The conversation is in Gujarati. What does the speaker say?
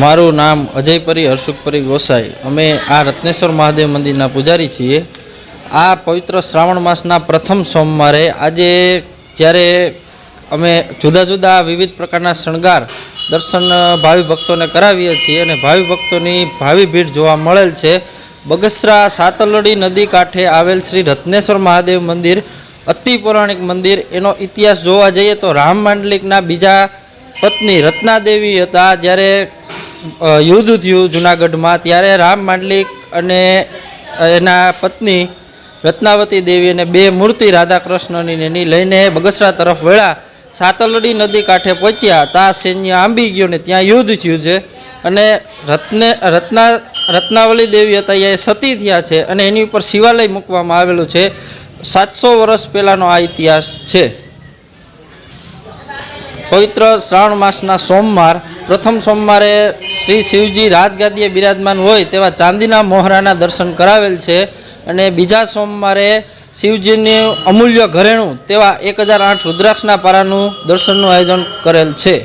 મારું નામ અજયપરી હર્ષુકપરી ગોસાઈ. અમે આ રત્નેશ્વર મહાદેવ મંદિરના પૂજારી છીએ. આ પવિત્ર શ્રાવણ માસના પ્રથમ સોમવારે આજે જ્યારે અમે જુદા જુદા વિવિધ પ્રકારના શણગાર, દર્શન ભાવિ ભક્તોને કરાવીએ છીએ અને ભાવિ ભક્તોની ભાવિ ભીડ જોવા મળેલ છે, બગસરા સાતલડી નદી કાંઠે આવેલ શ્રી રત્નેશ્વર મહાદેવ મંદિર, અતિ પૌરાણિક મંદિર. એનો ઇતિહાસ જોવા જઈએ તો રામ માંડલિકના બીજા પત્ની રત્નાદેવી હતા. જ્યારે યુદ્ધ થયું જુનાગઢમાં, ત્યારે રામ માંડલિક અને એના પત્ની રત્નાવતી દેવી અને બે મૂર્તિ રાધા કૃષ્ણની એની લઈને બગસરા તરફ વળ્યા. સાતલડી નદી કાંઠે પહોંચ્યા. તા સૈન્ય આંબી ગયો ને ત્યાં યુદ્ધ થયું છે. અને રત્ને, રત્ના, રત્નાવલી દેવી હતા, એ સતી થયા છે અને એની ઉપર શિવાલય મૂકવામાં આવેલું છે. સાતસો વર્ષ પહેલાંનો આ ઇતિહાસ છે. પવિત્ર શ્રાવણ માસના સોમવાર, પ્રથમ સોમવારે શ્રી શિવજી રાજગાદીએ બિરાજમાન હોય તેવા ચાંદીના મોહરાના દર્શન કરાવેલ છે અને બીજા સોમવારે શિવજીનું અમૂલ્ય ઘરેણું તેવા એક હજાર આઠ રુદ્રાક્ષના પારાનું દર્શનનું આયોજન કરેલ છે.